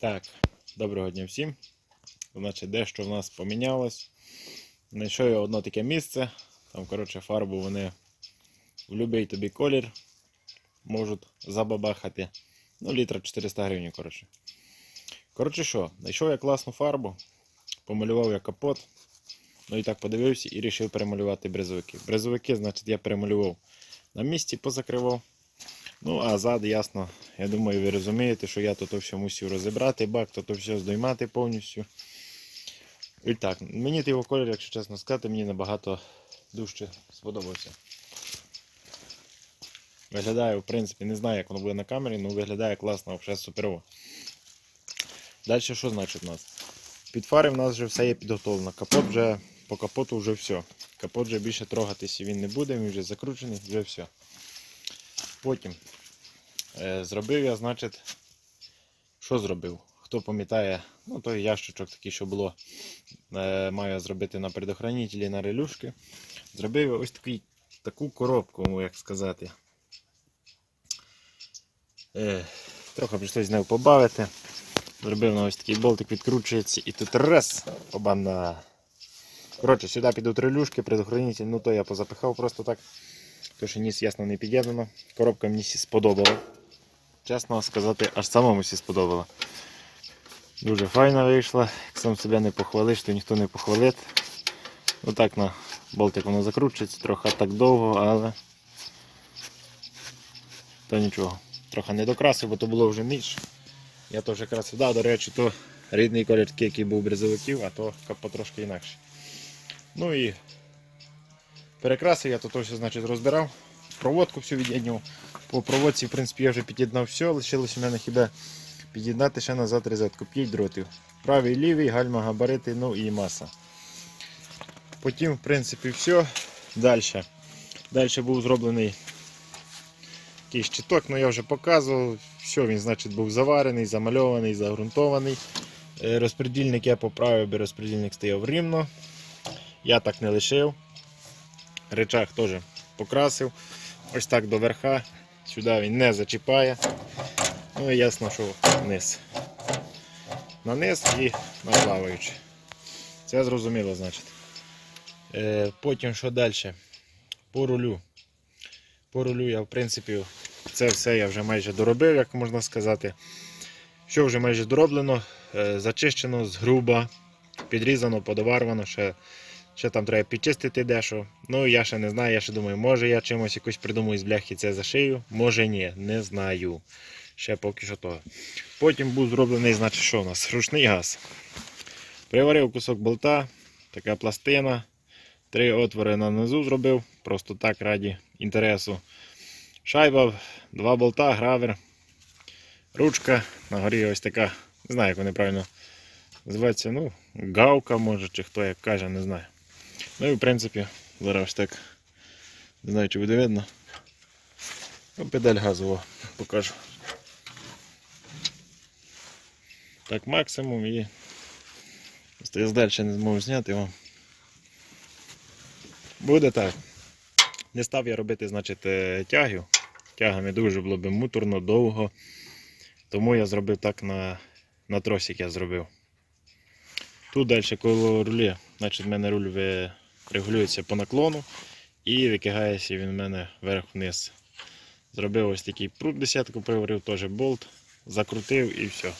Так, доброго дня всім. Значить, дещо в нас помінялось. Знайшов я одно таке місце. Там, коротше, фарбу вони в будь-який тобі колір можуть забабахати. Ну, літра 400 гривень, коротше. Коротше що, знайшов я класну фарбу, помалював я капот. Ну і так подивився і вирішив перемалювати брезовики. Брезовики, значить, я перемалював на місці, позакривав. Ну, а зад, ясно, я думаю, ви розумієте, що я тут все мусив розібрати, бак, тут все здоймати повністю. І так, мені його колір, якщо чесно сказати, мені набагато дужче сподобався. Виглядає, в принципі, не знаю, як воно буде на камері, але виглядає класно, взагалі суперово. Далі що значить у нас? Під фари в нас вже все є підготовлено. Капот вже, по капоту вже все. Капот вже більше трогатися він не буде, він вже закручений, вже все. Потім зробив я, значить, що зробив? Хто пам'ятає, ну той ящичок такий, що було, е, маю зробити на предохранителі, на релюшки. Зробив ось такий, таку коробку, як сказати. Е, трохи прийшлось з нею побавити. Зробив на ось такий болтик, відкручується і тут раз, обана. Коротше, сюди підуть релюшки, предохранитель, ну то я позапихав просто так. То, що ніс ясно не під'єднано. Коробка мені сподобала. Чесно сказати, аж самому сі сподобала. Дуже файно вийшла. Як сам себе не похвалиш, то ніхто не похвалить. Отак на болтик воно закручується, трохи так довго, але то нічого. Трохи не докрасив, бо то було вже ніч. Я теж красив. Да, до речі, то рідний колір такий, який був брезовиків, а то трошки інакше. Ну і перекрасив, я то все значить розбирав. Проводку всю від'єднав. По проводці, в принципі, я вже під'єднав все, лишилось у мене хіба під'єднати ще назад розетку. 5 дротів. Правий, лівий, гальма, габарити, ну і маса. Потім, в принципі, все. Далі. Далі був зроблений такий щиток, ну я вже показував. Все, він, значить, був заварений, замальований, загрунтований. Е, Розпредільник я поправив, бо розпредільник стояв рівно. Я так не лишив. Речах теж покрасив. Ось так до верха. Сюди він не зачіпає. Ну і ясно, що вниз. На низ і на плаваючи. Це зрозуміло, значить. Е, потім що далі? По рулю. По рулю я, в принципі, це все я вже майже доробив, як можна сказати. Що вже майже дороблено, е, зачищено з груба, підрізано, подоварвано, ще, ще там треба підчистити дещо. Ну я ще не знаю, я ще думаю, може я чимось якось придумаю з бляхи це зашию, може ні, не знаю. Ще поки що того. Потім був зроблений, значить, що у нас? Ручний газ. Приварив кусок болта, така пластина. Три отвори на низу зробив, просто так раді інтересу. Шайба, два болта, гравер, ручка, на горі ось така, не знаю, як вони правильно називаються, ну, гавка може, чи хто як каже, не знаю. Ну і в принципі, зараз так, не знаю, чи буде видно. Ну, педаль газова покажу. Так, максимум і я далі не зможу зняти вам. Буде так. Не став я робити, значить, е, тягів. Тягами дуже було б муторно, довго. Тому я зробив так на, на тросик я зробив. Тут далі коло рулі, значить, в мене руль регулюється по наклону і викигається він в мене вверх-вниз. Зробив ось такий прут десятку, приварив теж болт, закрутив і все.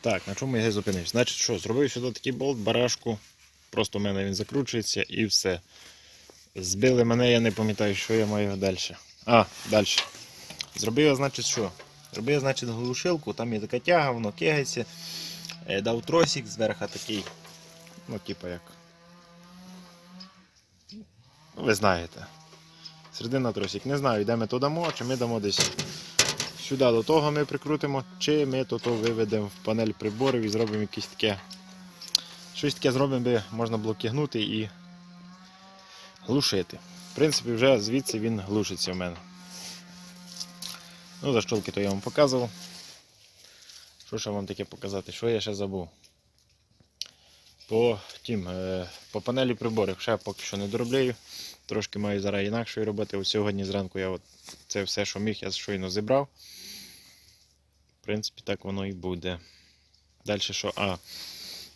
Так, на чому я зупинився? Значить, що, зробив сюди такий болт, барашку. Просто в мене він закручується і все. Збили мене, я не пам'ятаю, що я маю далі. А, далі. Зробив значить, що? Зробив значить, глушилку, там є така тяга, воно кигається. Е, Дав тросик зверху такий. Ну, типу як. Ну, ви знаєте. Середина тросик. Не знаю, де ми то дамо, чи ми дамо десь сюди до того ми прикрутимо, чи ми то, то виведемо в панель приборів і зробимо якесь таке. Щось таке зробимо, би можна було кигнути і глушити. В принципі, вже звідси він глушиться в мене. Ну, заштолки то я вам показував. Що ще вам таке показати? Що я ще забув? По, тім, е, по панелі приборів ще поки що не доробляю. Трошки маю зараз інакшої роботи. Ось сьогодні зранку я от це все, що міг, я щойно зібрав. В принципі, так воно і буде. Далі що? А.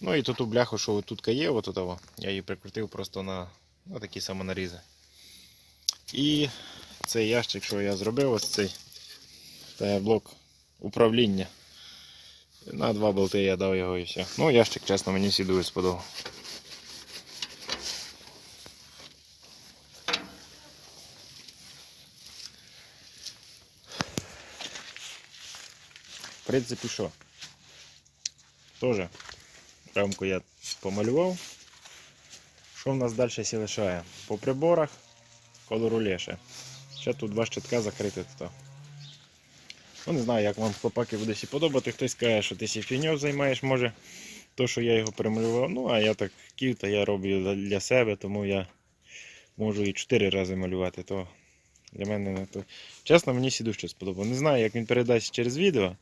Ну і тут бляху, що тут є, от того, я її прикрутив просто на ну, такі самонарізи. І цей ящик, що я зробив, ось цей це блок управління. На два болти я дав його і все. Ну, ящик, чесно, мені всі дуже сподобав. В принципі, що? Тоже рамку я помалював. Що в нас далі сі лишає? По приборах кольору леше. Ще тут два щитка закрити. Ну не знаю, як вам хлопаки буде сі подобати. Хтось каже, що ти сі фігньою займаєш, може. То, що я його перемалював. Ну, а я так ків, то я роблю для- себе, тому я можу і 4 рази малювати. То для мене не то. Чесно, мені сідуще сподобало. Не знаю, як він передасть через відео.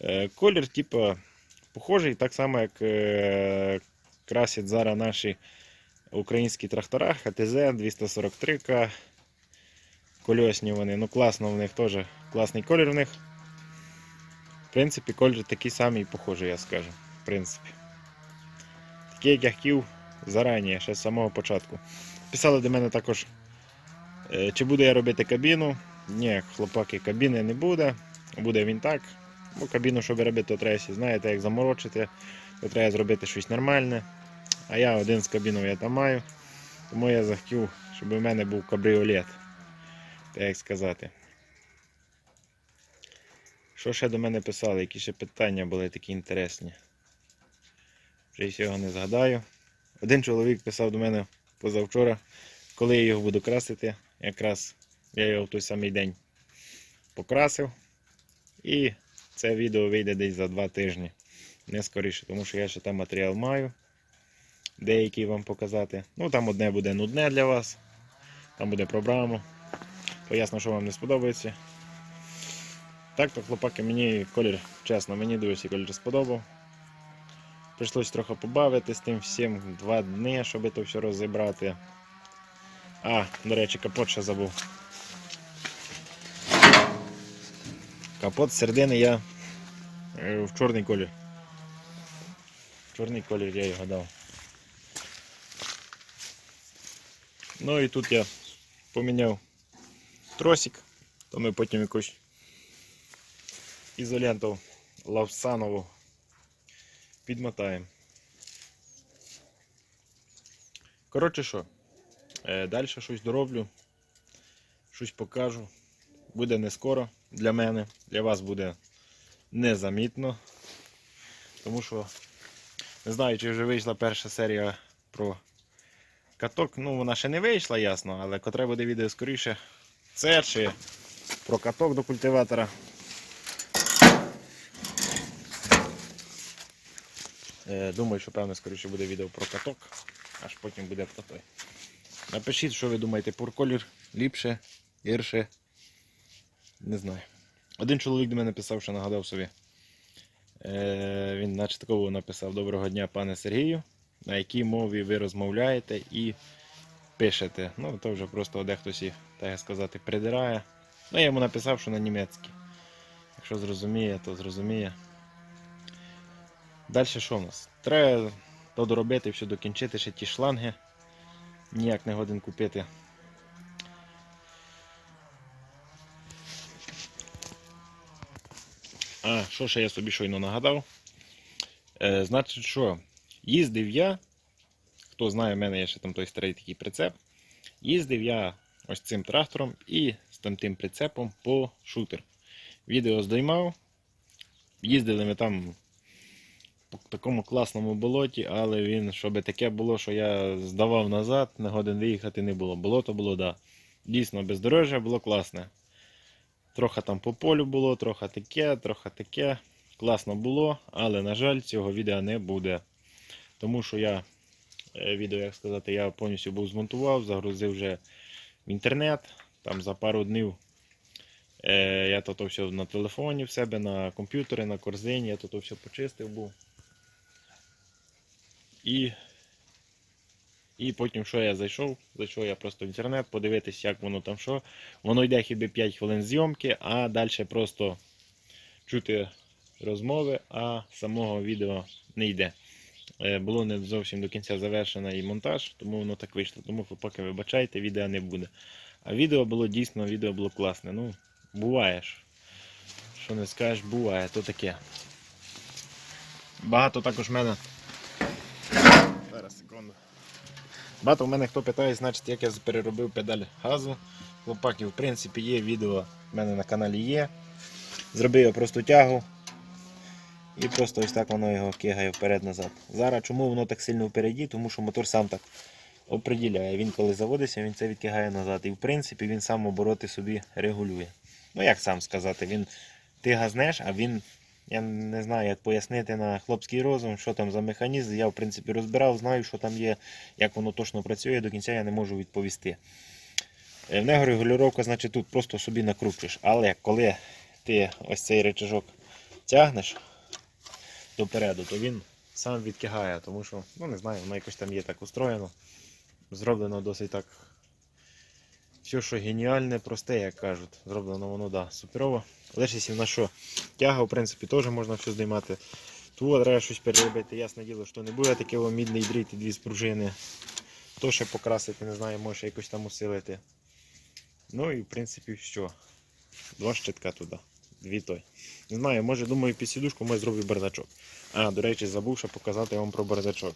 Е, Колір, типа, похожий, так само, як е, красять зараз наші українські трактора ХТЗ 243К. Кольосні вони. Ну класно в них теж класний колір в них. Принципі, колір такий самий похожий, я скажу. В принципі. Такий, як я хотів зарані, ще з самого початку. Писали до мене також, е, чи буду я робити кабіну. Ні, хлопаки, кабіни не буде. Буде він так. Бо кабіну, щоб робити, то треба, знаєте, як заморочити, то треба зробити щось нормальне. А я один з кабінів я там маю. Тому я захотів, щоб у мене був кабріолет. Так сказати. Що ще до мене писали? Які ще питання були такі інтересні? Вже всього не згадаю. Один чоловік писав до мене позавчора, коли я його буду красити. Якраз я його в той самий день покрасив. І це відео вийде десь за два тижні. Не скоріше, тому що я ще там матеріал маю. Деякий вам показати. Ну там одне буде нудне для вас. Там буде про браму. То ясно, що вам не сподобається. Так то, хлопаки, мені колір, чесно, мені дуже колір сподобав. Прийшлось трохи побавити з тим всім два дні, щоб це все розібрати. А, до речі, капот ще забув. Капот з середини я е, в чорний колір. В чорний колір я його дав. Ну і тут я поміняв тросик, то ми потім якусь ізоленту лавсанову підмотаємо. Коротше що, е, далі щось дороблю, щось покажу. Буде не скоро для мене, для вас буде незамітно. Тому що не знаю, чи вже вийшла перша серія про каток. Ну, вона ще не вийшла, ясно, але котре буде відео скоріше. Це чи про каток до культиватора. Думаю, що певно скоріше буде відео про каток, аж потім буде про той. Напишіть, що ви думаєте, про колір ліпше, гірше. Не знаю. Один чоловік до мене писав, що нагадав собі. Е, він наче такого написав Доброго дня, пане Сергію. На якій мові ви розмовляєте і пишете. Ну, то вже просто дехтось і, так сказати, придирає. Ну, я йому написав, що на німецькій. Якщо зрозуміє, то зрозуміє. Далі що в нас? Треба то доробити, все докінчити, ще ті шланги. Ніяк не годен купити. А, що ще я собі щойно нагадав? Е, значить, що їздив я, хто знає, в мене є ще там той старий такий прицеп. Їздив я ось цим трактором і з там тим прицепом по шутер. Відео здоймав. Їздили ми там по такому класному болоті, але він, щоб таке було, що я здавав назад, на годин виїхати не було. Болото було, да. Дійсно, бездорожжя було класне. Трохи там по полю було, трохи таке, трохи таке. Класно було, але, на жаль, цього відео не буде. Тому що я е, відео, як сказати, я повністю був змонтував, загрузив вже в інтернет. Там за пару днів е, я то все на телефоні в себе, на комп'ютері, на корзині, я то все почистив був. І, і потім, що я зайшов, зайшов я просто в інтернет, подивитись, як воно там що. Воно йде хіба 5 хвилин зйомки, а далі просто чути розмови, а самого відео не йде. Е, Було не зовсім до кінця завершено і монтаж, тому воно так вийшло. Тому поки вибачайте, відео не буде. А відео було дійсно, відео було класне. Ну, буває ж. Що не скажеш, буває, то таке. Багато також в мене. Зараз секунду. Багато в мене хто питає, значить, як я переробив педаль газу. Хлопаки, в принципі, є відео в мене на каналі є. Зробив я просто тягу. І просто ось так воно його кигає вперед-назад. Зараз чому воно так сильно впереді? Тому що мотор сам так оприділяє. Він коли заводиться, він це відкигає назад. І в принципі він сам обороти собі регулює. Ну як сам сказати, він ти газнеш, а він. Я не знаю, як пояснити на хлопський розум, що там за механізм. Я в принципі розбирав, знаю, що там є, як воно точно працює, до кінця я не можу відповісти. Е, В нього регулювання, значить, тут просто собі накручуєш. Але коли ти ось цей речажок тягнеш допереду, то він сам відкигає, тому що, ну не знаю, воно якось там є так устроєно. Зроблено досить так. Все, що геніальне, просте, як кажуть. Зроблено воно, да, суперово. Лише на що тяга, в принципі, теж можна все знімати. Тут треба щось переробити. Ясне діло, що не буде таке мідний дріт і дві спружини. То ще покрасити, не знаю, може якось там усилити. Ну і в принципі що. Два щитка туди. Дві той. Не знаю, може думаю під сідушку може зроблю бардачок. А, до речі, забув ще показати вам про бардачок.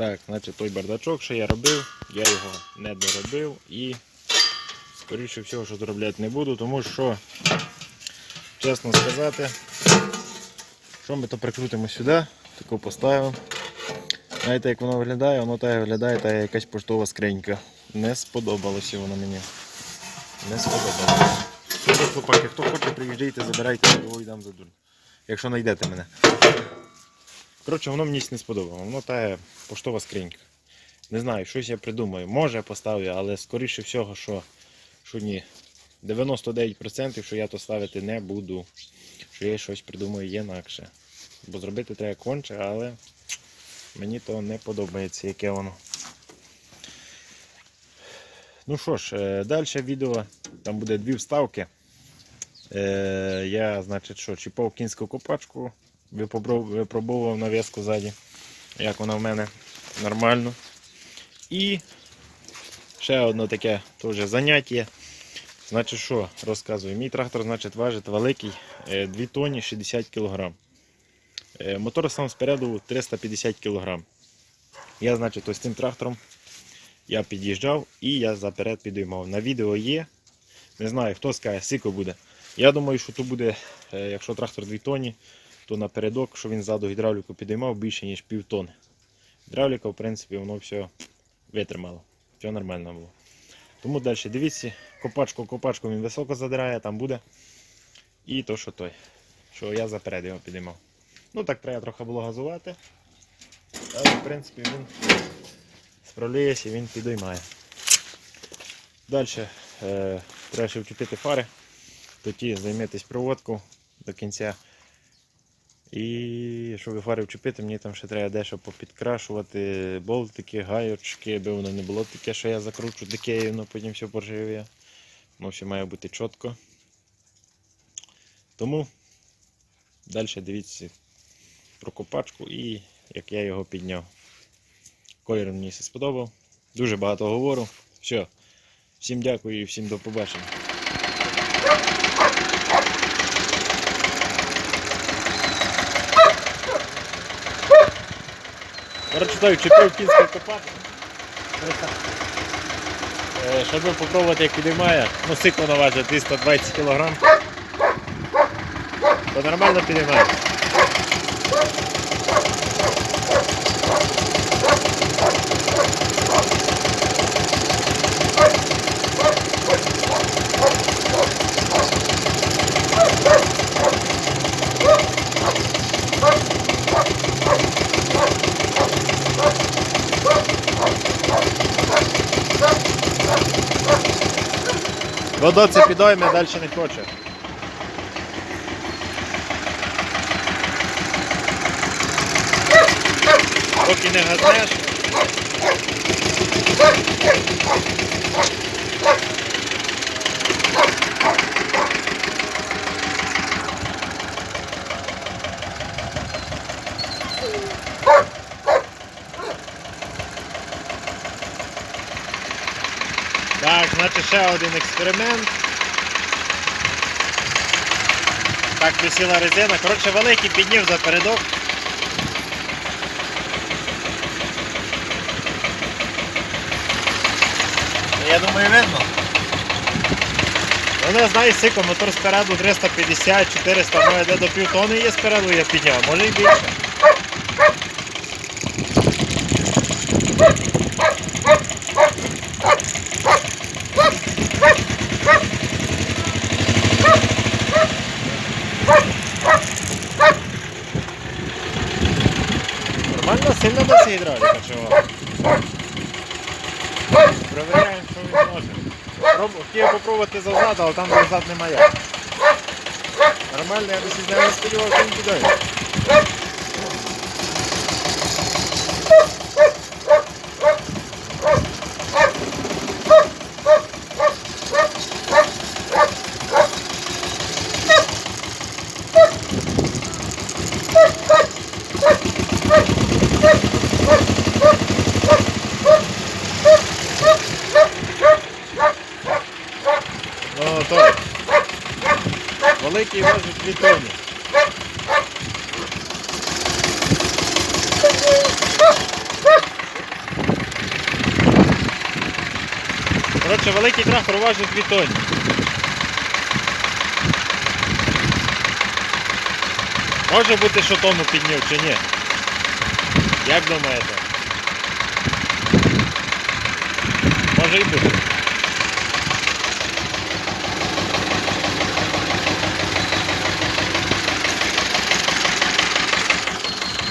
Так, значить той бардачок, що я робив, я його не доробив і скоріше всього, що доробляти не буду, тому що, чесно сказати, що ми то прикрутимо сюди, таку поставимо. Знаєте, як воно виглядає, воно так виглядає, та якась поштова скринька. Не сподобалося воно мені. Не сподобалося. Хлопаки, хто хоче, приїжджайте, забирайте, його йдам за дурь. Якщо знайдете мене. Коротше, воно мені не сподобалося. Воно та поштова скринька. Не знаю, щось я придумаю. Може поставлю, але скоріше всього, що, що ні. 99% що я то ставити не буду. Що я щось придумаю інакше. Бо зробити треба конче, але мені то не подобається, яке воно. Ну що ж, далі відео, там буде дві вставки. Е, Я, значить, що, чіпав кінську копачку, випробов- випробовував нав'язку ззаді, як вона в мене нормально. І ще одне таке теж заняття. Значить, що розказую? Мій трактор значить, важить великий 2 тонні 60 кг. Мотор сам спереду 350 кг. Я, значить, ось цим трактором я під'їжджав і я заперед підіймав. На відео є. Не знаю, хто скаже, скільки буде. Я думаю, що тут буде, е, якщо трактор 2 тонні, то напередок, що він ззаду гідравліку підіймав більше, ніж пів тонни. Гідравліка, в принципі, воно все витримало. Все нормально було. Тому далі дивіться, копачку копачку він високо задирає, там буде. І то, що той, що я заперед його підіймав. Ну так треба трохи було газувати. Але в принципі він справляється і він підіймає. Далі е, треба ще вчепити фари, тоді займитись проводку до кінця. І щоб фари вчепити, мені там ще треба дещо попідкрашувати, болтики, гайочки, аби воно не було таке, що я закручу таке, і воно потім все поржавіє. Воно все має бути чітко. Тому далі дивіться про копачку і як я його підняв. Колір мені все сподобав. Дуже багато говорю. Все. Всім дякую і всім до побачення. Коротше, так, чіпив кінський копачку. Е, Щоб попробувати, як підіймає, ну сик на важить 220 кг. То нормально підіймає. Водо це підойме, далі не хоче. Поки не газнеш. значить ще один експеримент. Так висіла резина. Коротше, великий піднів за передок. Я думаю, видно. Ну не знаю, сико, мотор спереду 350-400, може де до півтони є спереду, я підняв, може і більше. Нормально, сильно досі гідравліка, чого? Провіряємо, що він може. Проб... Зазад, завзад, але там завзад немає. Нормально, я досі не сподівався, що він піде. Ну, то. Великий важить 2 тонни. Коротше, великий трактор важить 2 тонни. Може бути, що тонну підняв чи ні? Як думаєте? Може і бути.